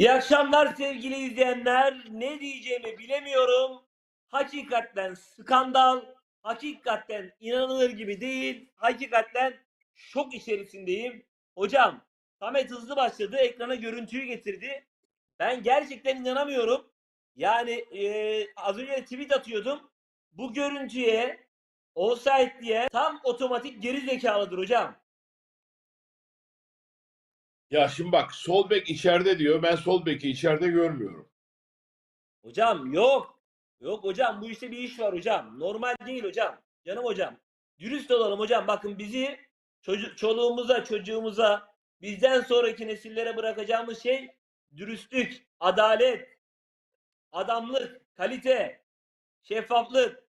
İyi akşamlar sevgili izleyenler. Ne diyeceğimi bilemiyorum. Hakikaten skandal, hakikaten inanılır gibi değil. Hakikaten şok içerisindeyim. Hocam, Samet hızlı başladı. Ekrana görüntüyü getirdi. Ben gerçekten inanamıyorum. Yani e, az önce tweet atıyordum. Bu görüntüye offside diye tam otomatik geri zekalıdır hocam. Ya şimdi bak sol bek içeride diyor. Ben sol beki içeride görmüyorum. Hocam yok. Yok hocam bu işte bir iş var hocam. Normal değil hocam. Canım hocam. Dürüst olalım hocam. Bakın bizi çocuk, çoluğumuza, çocuğumuza, bizden sonraki nesillere bırakacağımız şey dürüstlük, adalet, adamlık, kalite, şeffaflık.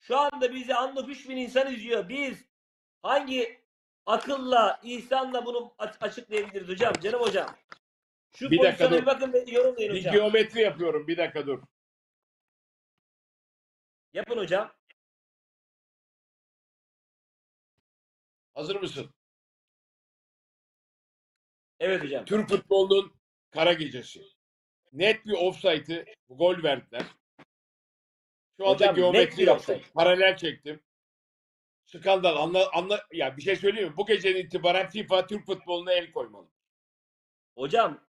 Şu anda bizi anlık 3000 insan izliyor. Biz hangi akılla, ihsanla bunu aç- açıklayabiliriz hocam? Canım hocam. Şu Bir dakika dur. bir bakın ve yorumlayın Bir hocam. geometri yapıyorum. Bir dakika dur. Yapın hocam. Hazır mısın? Evet hocam. Türk futbolunun kara gecesi. Net bir offside'ı gol verdiler. Şu anda Hocam, geometri yaptım. Paralel çektim. Skandal. Anla, anla, ya bir şey söyleyeyim mi? Bu geceden itibaren FIFA Türk futboluna el koymalı. Hocam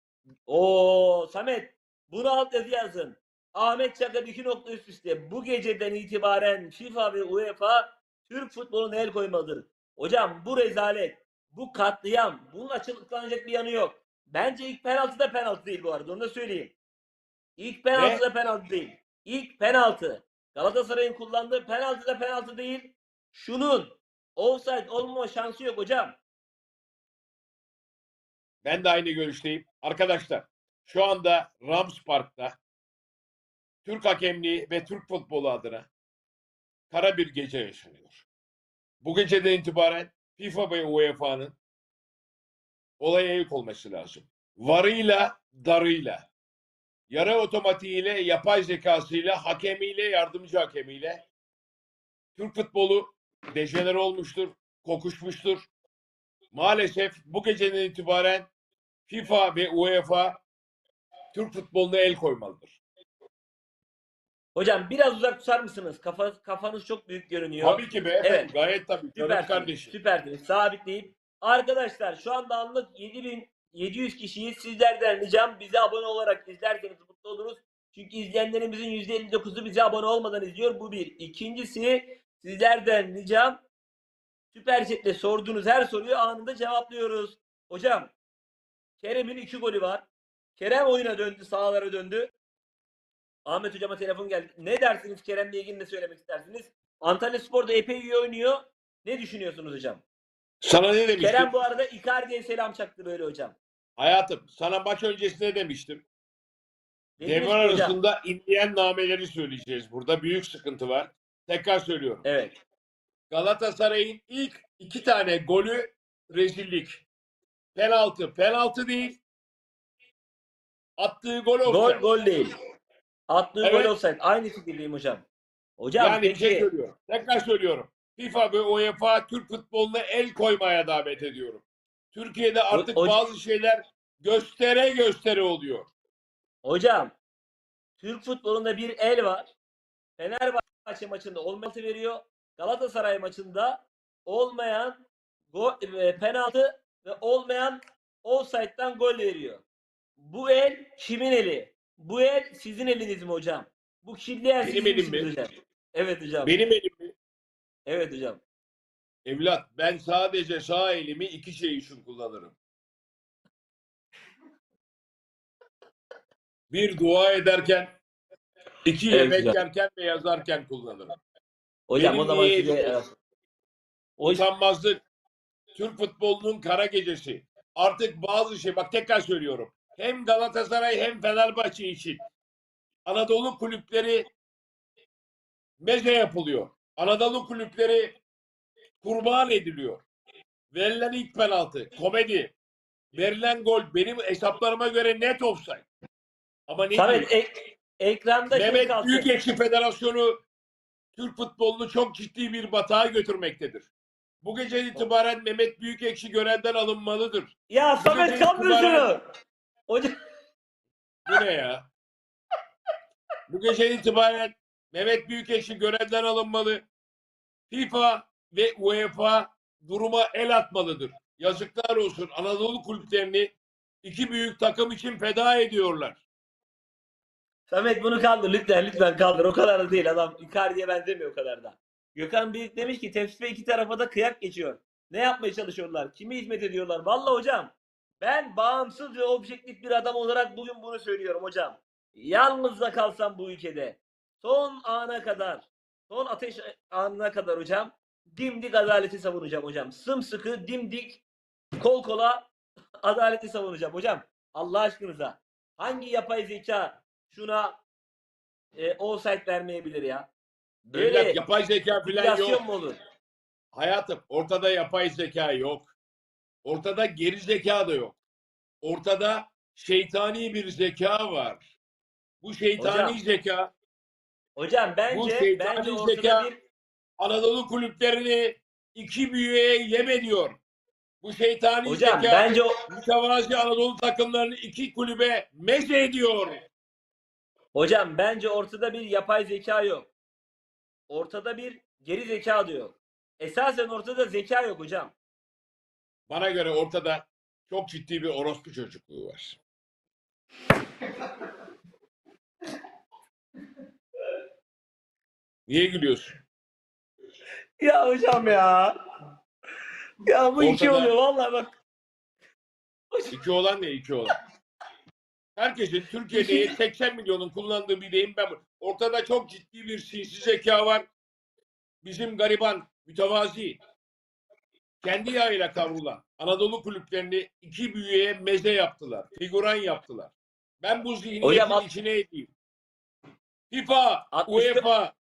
o Samet bunu alt yazı yazın. Ahmet Çakar iki nokta üst üste. Bu geceden itibaren FIFA ve UEFA Türk futboluna el koymalıdır. Hocam bu rezalet, bu katliam, bunun açıklanacak bir yanı yok. Bence ilk penaltı da penaltı değil bu arada onu da söyleyeyim. İlk penaltı Ne? da penaltı değil. İlk penaltı. Galatasaray'ın kullandığı penaltı da penaltı değil. Şunun offside olmama şansı yok hocam. Ben de aynı görüşteyim. Arkadaşlar şu anda Rams Park'ta Türk hakemliği ve Türk futbolu adına kara bir gece yaşanıyor. Bu geceden itibaren FIFA ve UEFA'nın olaya el olması lazım. Varıyla, darıyla, yarı otomatiğiyle, yapay zekasıyla, hakemiyle, yardımcı hakemiyle Türk futbolu dejener olmuştur, kokuşmuştur. Maalesef bu geceden itibaren FIFA ve UEFA Türk futboluna el koymalıdır. Hocam biraz uzak tutar mısınız? Kafa, kafanız çok büyük görünüyor. Tabii ki beyefendi. Evet. Gayet tabii. Süpersiniz. kardeşim. Süpersiniz. Sabitleyip. Arkadaşlar şu anda anlık 7700 kişiyiz. Sizlerden ricam bize abone olarak izlerseniz mutlu oluruz. Çünkü izleyenlerimizin %59'u bize abone olmadan izliyor. Bu bir. İkincisi sizlerden ricam Süper Chat'le sorduğunuz her soruyu anında cevaplıyoruz. Hocam Kerem'in iki golü var. Kerem oyuna döndü, sahalara döndü. Ahmet hocama telefon geldi. Ne dersiniz Kerem'le ilgili ne söylemek istersiniz? Antalya Spor'da epey iyi oynuyor. Ne düşünüyorsunuz hocam? Sana ne demiştim? Kerem bu arada Icardi'ye selam çaktı böyle hocam. Hayatım sana maç öncesinde demiştim. Devre arasında inleyen nameleri söyleyeceğiz. Burada büyük sıkıntı var. Tekrar söylüyorum. Evet. Galatasaray'ın ilk iki tane golü rezillik. Penaltı. Penaltı değil. Attığı gol Gol offside. gol değil. Attığı Evet. gol olsaydı. Aynı fikirdeyim hocam. Hocam yani bir peki. şey söylüyorum. Tekrar söylüyorum. FIFA ve UEFA Türk futboluna el koymaya davet ediyorum. Türkiye'de artık o- bazı şeyler göstere göstere oluyor. Hocam Türk futbolunda bir el var. Fenerbahçe maçında olmayan veriyor. Galatasaray maçında olmayan gol, e, penaltı ve olmayan offside'dan gol veriyor. Bu el kimin eli? Bu el sizin eliniz mi hocam? Bu kirli el Benim sizin elim mi? hocam? Evet hocam. Benim elim Evet hocam. evlat ben sadece sağ elimi iki şey için kullanırım. Bir dua ederken, iki Evet, yemek güzel. yerken ve yazarken kullanırım. Hocam Benim o zaman size e, o, Utanmazlık. Türk futbolunun kara gecesi. Artık bazı şey bak tekrar söylüyorum. Hem Galatasaray hem Fenerbahçe için Anadolu kulüpleri meze yapılıyor. Anadolu kulüpleri kurban ediliyor. Verilen ilk penaltı, komedi. Verilen gol benim hesaplarıma göre net offside. Ama ne ek- ekranda şey Mehmet kalsın. Büyükekşi Federasyonu Türk futbolunu çok ciddi bir batağa götürmektedir. Bu gece itibaren Mehmet Büyükekşi görevden alınmalıdır. Ya Samet itibaren- şunu. Bu ne ya? Bu gece itibaren Mehmet Büyükekşi görevden alınmalı. FIFA ve UEFA duruma el atmalıdır. Yazıklar olsun Anadolu kulüplerini iki büyük takım için feda ediyorlar. Samet bunu kaldır lütfen lütfen kaldır. O kadar da değil adam. Icardi'ye benzemiyor o kadar da. Gökhan Büyük demiş ki tepsi iki tarafa da kıyak geçiyor. Ne yapmaya çalışıyorlar? Kime hizmet ediyorlar? Vallahi hocam ben bağımsız ve objektif bir adam olarak bugün bunu söylüyorum hocam. Yalnız da kalsam bu ülkede son ana kadar son ateş anına kadar hocam dimdik adaleti savunacağım hocam. Sımsıkı dimdik kol kola adaleti savunacağım hocam. Allah aşkınıza hangi yapay zeka şuna e, offside vermeyebilir ya? Böyle Evlat, yapay zeka falan yok. mu olur? Hayatım ortada yapay zeka yok. Ortada geri zeka da yok. Ortada şeytani bir zeka var. Bu şeytani Hocam, zeka Hocam bence şeytani bence ortada zeka- bir Anadolu kulüplerini iki büyüğe yem ediyor. Bu şeytani hocam zeka bence o, mütevazi Anadolu takımlarını iki kulübe meze ediyor. Hocam bence ortada bir yapay zeka yok. Ortada bir geri zeka da yok. Esasen ortada zeka yok hocam. Bana göre ortada çok ciddi bir orospu çocukluğu var. Niye gülüyorsun? Ya hocam ya. Ya bu iki Ortada- oluyor vallahi bak. İki olan ne iki olan? Herkesin Türkiye'de 80 milyonun kullandığı bir deyim ben. Ortada çok ciddi bir sinsi zeka var. Bizim gariban, mütevazi, kendi yağıyla kavrulan Anadolu kulüplerini iki büyüğe meze yaptılar. Figuran yaptılar. Ben bu zihniyetin içine edeyim. FIFA, 64 UEFA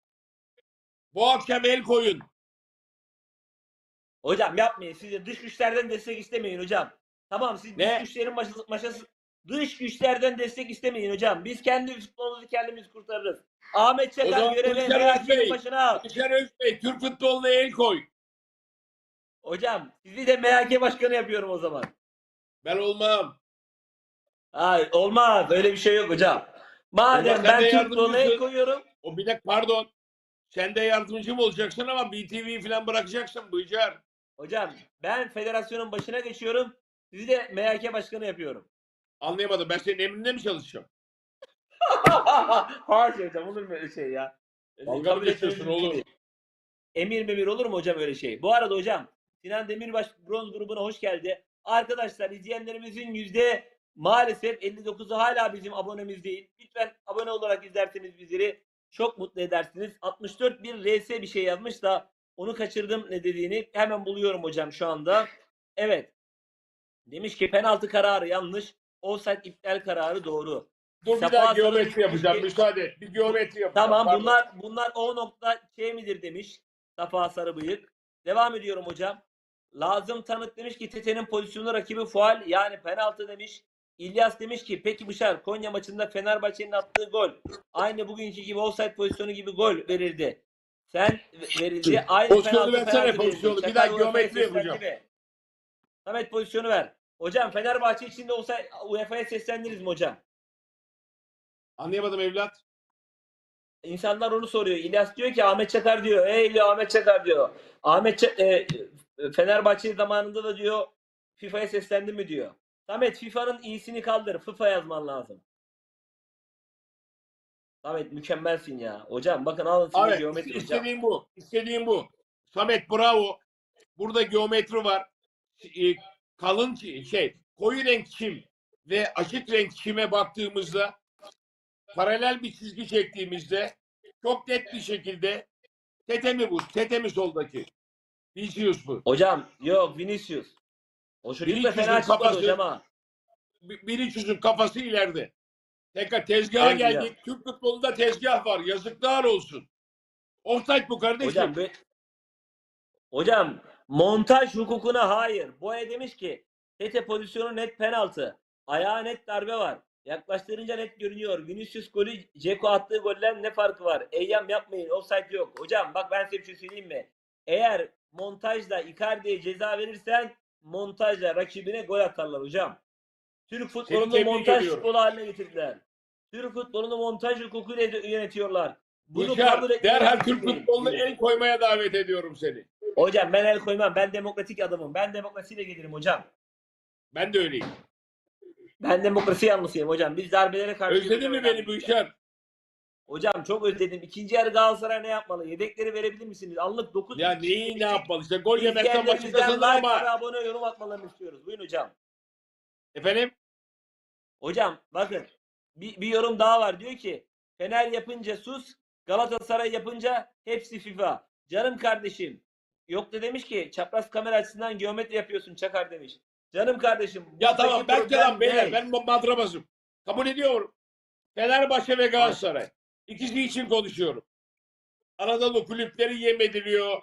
bu akşam el koyun. Hocam yapmayın. Siz de dış güçlerden destek istemeyin hocam. Tamam siz Ne? dış güçlerin maşası, maşası dış güçlerden destek istemeyin hocam. Biz kendi futbolumuzu kendimiz kurtarırız. Ahmet Çakar görevi Özbey. başına al. Yaşar Özbey, Türk futboluna el koy. Hocam sizi de MHK başkanı yapıyorum o zaman. Ben olmam. Hayır olmaz. Öyle bir şey yok hocam. Madem ben Türk futboluna el koyuyorum. O bir de pardon. Sen de yardımcım olacaksın ama BTV'yi falan bırakacaksın Bıcar. Hocam ben federasyonun başına geçiyorum. Sizi de MHK başkanı yapıyorum. Anlayamadım. Ben senin emrinde mi çalışacağım? Hayır hocam olur mu öyle şey ya? Dalga mı geçiyorsun oğlum? Emir memir olur mu hocam öyle şey? Bu arada hocam Sinan Demirbaş bronz grubuna hoş geldi. Arkadaşlar izleyenlerimizin yüzde maalesef 59'u hala bizim abonemiz değil. Lütfen abone olarak izlerseniz bizleri çok mutlu edersiniz. 64 bir RS bir şey yazmış da onu kaçırdım ne dediğini hemen buluyorum hocam şu anda. Evet. Demiş ki penaltı kararı yanlış. Offside iptal kararı doğru. Dur bir daha geometri yapacağım. Müsaade et. Bir geometri yapacağım. Tamam Pardon. bunlar bunlar o nokta şey midir demiş Safa Sarıbıyık. Devam ediyorum hocam. Lazım Tanık demiş ki Tete'nin pozisyonu rakibi faal yani penaltı demiş. İlyas demiş ki peki Bışar Konya maçında Fenerbahçe'nin attığı gol aynı bugünkü gibi offside pozisyonu gibi gol verildi. Sen verildi. Aynı Pozisyonu penaltı versene, penaltı pozisyonu. Bir daha geometri yapacağım. Samet pozisyonu ver. Hocam Fenerbahçe içinde olsa UEFA'ya seslendiniz mi hocam? Anlayamadım evlat. İnsanlar onu soruyor. İlyas diyor ki Ahmet Çakar diyor. Ey diyor Ahmet Çakar diyor. Ahmet Ça- e, Fenerbahçe zamanında da diyor FIFA'ya seslendi mi diyor. Samet FIFA'nın iyisini kaldır. FIFA yazman lazım. Samet mükemmelsin ya. Hocam bakın alın size Evet. geometri hocam. istediğim bu. İstediğim bu. Samet bravo. Burada geometri var. E, kalın şey koyu renk çim ve açık renk çime baktığımızda paralel bir çizgi çektiğimizde çok net bir şekilde tete mi bu? Tete mi soldaki? Vinicius bu. Hocam yok Vinicius. O çocuk da fena çıkmadı kafası- hocam ha. Vinicius'un kafası ileride. Tekrar tezgaha hocam. geldik. Türk futbolunda tezgah var. Yazıklar olsun. Offside bu kardeşim. Hocam be- Hocam montaj hukukuna hayır. Boya demiş ki Tete pozisyonu net penaltı. Ayağa net darbe var. Yaklaştırınca net görünüyor. Vinicius golü Ceko attığı golden ne farkı var? Eyyam yapmayın. Offside yok. Hocam bak ben size bir şey söyleyeyim mi? Eğer montajla Icardi'ye ceza verirsen montajla rakibine gol atarlar hocam. Türk futbolunu montaj ediyorum. futbolu haline getirdiler. Türk futbolunu montaj hukukuyla yönetiyorlar. Bunu etmeyi derhal Türk Buyurun. el koymaya davet ediyorum seni. Hocam ben el koymam. Ben demokratik adamım. Ben demokrasiyle gelirim hocam. Ben de öyleyim. Ben demokrasi yanlısıyım hocam. Biz darbelere karşı... Özledin mi beni Büşar? Hocam çok özledim. İkinci yarı Galatasaray ne yapmalı? Yedekleri verebilir misiniz? Anlık 9 Ya neyi ne yapmalı? İşte gol İzleyenlerimizden kazanır like ve ama. abone yorum atmalarını istiyoruz. Buyurun hocam. Efendim? Hocam bakın bir, bir yorum daha var. Diyor ki Fener yapınca sus, Galatasaray yapınca hepsi FIFA. Canım kardeşim. Yok da demiş ki çapraz kamera açısından geometri yapıyorsun Çakar demiş. Canım kardeşim. Ya tamam ben kelam beyler ben madrabasım. Kabul ediyorum. Fenerbahçe ve Galatasaray. İkisi için konuşuyorum. Anadolu kulüpleri yem ediliyor.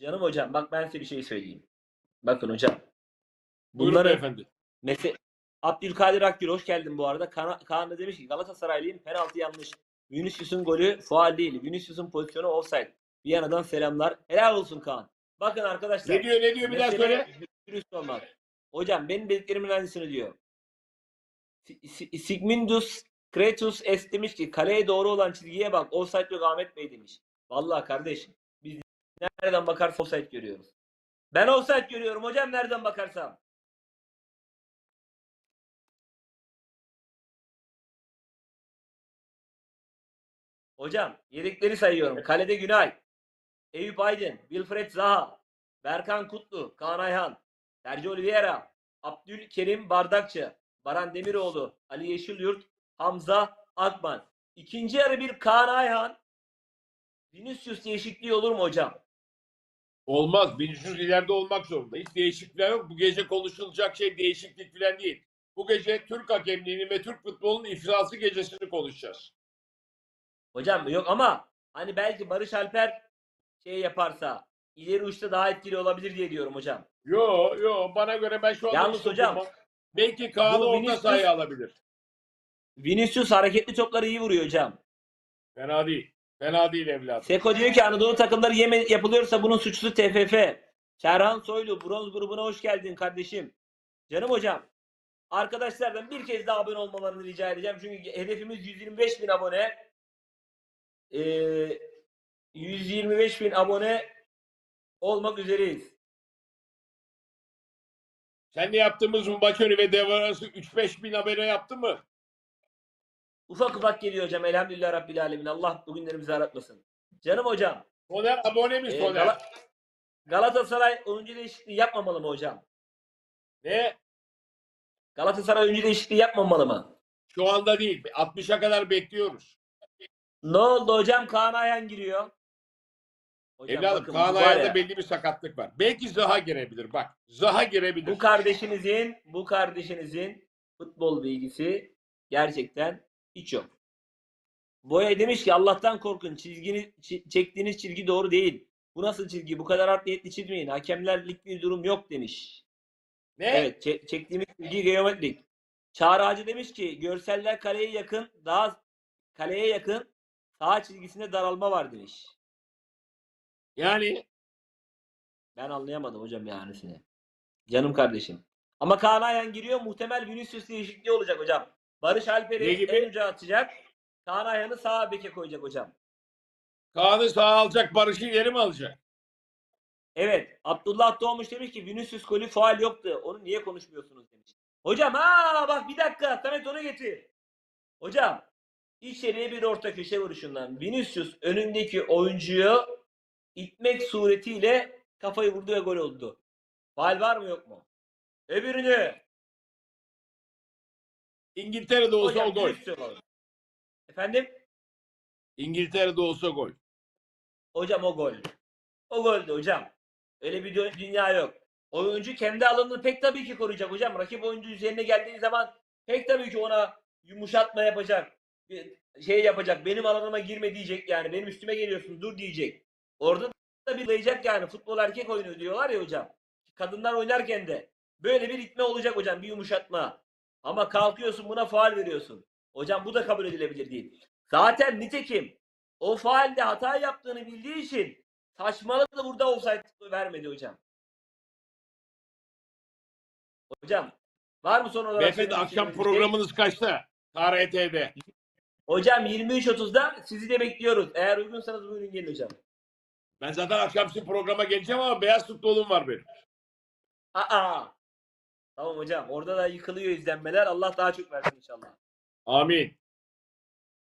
Canım hocam bak ben size bir şey söyleyeyim. Bakın hocam. Buyurun Bunları- beyefendi. Mesela Abdülkadir Akgül hoş geldin bu arada. Kaan, Kaan da demiş ki Galatasaraylıyım penaltı yanlış. Vinicius'un golü faal değil. Vinicius'un pozisyonu offside. Viyana'dan selamlar. Helal olsun Kaan. Bakın arkadaşlar. Ne diyor ne diyor bir daha söyle. dürüst olmak. Hocam benim dediklerimin aynısını diyor. Si- Si- Sigmundus Kretus Es demiş ki kaleye doğru olan çizgiye bak. Offside yok Ahmet Bey demiş. Vallahi kardeşim biz nereden bakarsak offside görüyoruz. Ben offside görüyorum hocam nereden bakarsam. Hocam yedekleri sayıyorum. Kalede Günay, Eyüp Aydın, Wilfred Zaha, Berkan Kutlu, Kaan Ayhan, Sergio Oliveira, Abdülkerim Bardakçı, Baran Demiroğlu, Ali Yeşilyurt, Hamza Akman. İkinci yarı bir Kaan Ayhan, Vinicius değişikliği olur mu hocam? Olmaz. Vinicius ileride olmak zorunda. Hiç değişiklik yok. Bu gece konuşulacak şey değişiklik falan değil. Bu gece Türk hakemliğini ve Türk futbolunun iflası gecesini konuşacağız. Hocam yok ama hani belki Barış Alper şey yaparsa ileri uçta daha etkili olabilir diye diyorum hocam. Yo yo bana göre ben şu anda Yalnız hocam, belki Kaan'ı orta Vinicius- sahaya alabilir. Vinicius hareketli topları iyi vuruyor hocam. Fena değil. Fena değil evladım. Seko diyor ki Anadolu takımları yeme yapılıyorsa bunun suçlusu TFF. Serhan Soylu bronz grubuna hoş geldin kardeşim. Canım hocam. Arkadaşlardan bir kez daha abone olmalarını rica edeceğim. Çünkü hedefimiz 125 bin abone. Ee, 125 bin abone olmak üzereyiz. Sen de yaptığımız bu maç önü ve arası 3-5 bin abone yaptın mı? Ufak ufak geliyor hocam. Elhamdülillah Rabbil Alemin. Allah bugünlerimizi aratmasın. Canım hocam. Soner abone mi e, Soner? Gala- Galatasaray oyuncu değişikliği yapmamalı mı hocam? Ne? Galatasaray oyuncu değişikliği yapmamalı mı? Şu anda değil. 60'a kadar bekliyoruz. Ne oldu hocam? Kaan Ayhan giriyor. Hocam Evladım bakın Kaan bu var Ayhan'da ya, belli bir sakatlık var. Belki Zaha girebilir. Bak Zaha girebilir. bu kardeşinizin bu kardeşinizin futbol bilgisi gerçekten hiç yok. Boya demiş ki Allah'tan korkun. Çizgini çi- çektiğiniz çizgi doğru değil. Bu nasıl çizgi? Bu kadar art niyetli çizmeyin. Hakemlerlik bir durum yok demiş. ne? Evet, çe- çektiğimiz çizgi geometrik. Çağrı Hacı demiş ki görseller kaleye yakın, daha kaleye yakın sağ çizgisinde daralma var demiş. Yani Ben anlayamadım hocam yanisini. Canım kardeşim. Ama Kaan Ayhan giriyor. Muhtemel Vinicius değişikliği olacak hocam. Barış Ne Alper'i gibi? en uca atacak. Kaan Ayhan'ı sağ beke koyacak hocam. Kaan'ı sağa alacak Barış'ı ileri mi alacak? Evet. Abdullah Doğmuş demiş ki Vinicius golü faal yoktu. Onu niye konuşmuyorsunuz demiş. Hocam ha bak bir dakika. Samet onu getir. Hocam içeriye bir orta köşe vuruşundan Vinicius önündeki oyuncuyu itmek suretiyle kafayı vurdu ve gol oldu. Faal var mı yok mu? Öbürünü İngiltere'de olsa Hocam o gol. dürüst. Efendim? İngiltere'de olsa gol. Hocam o gol. O goldü hocam. Öyle bir dü- dünya yok. Oyuncu kendi alanını pek tabii ki koruyacak hocam. Rakip oyuncu üzerine geldiği zaman pek tabii ki ona yumuşatma yapacak. Bir şey yapacak. Benim alanıma girme diyecek yani. Benim üstüme geliyorsun dur diyecek. Orada da bir diyecek yani. Futbol erkek oyunu diyorlar ya hocam. Kadınlar oynarken de. Böyle bir ritme olacak hocam. Bir yumuşatma. Ama kalkıyorsun buna faal veriyorsun. Hocam bu da kabul edilebilir değil. Zaten nitekim o faalde hata yaptığını bildiği için saçmaladı burada offside vermedi hocam. Hocam var mı son olarak Beyefendi akşam şey? programınız kaçta? KRT'de. Hocam 23.30'da sizi de bekliyoruz. Eğer uygunsanız buyurun gelin hocam. Ben zaten akşam sizin programa geleceğim ama beyaz futbolum var benim. Aa. Tamam hocam. Orada da yıkılıyor izlenmeler. Allah daha çok versin inşallah. Amin.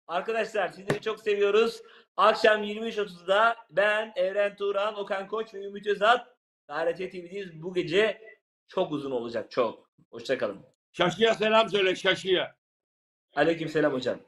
Arkadaşlar sizleri çok seviyoruz. Akşam 23.30'da ben Evren Turan, Okan Koç ve Ümit Özat TRT TV'deyiz. Bu gece çok uzun olacak. Çok. Hoşçakalın. Şaşıya selam söyle Şaşıya. Aleykümselam hocam.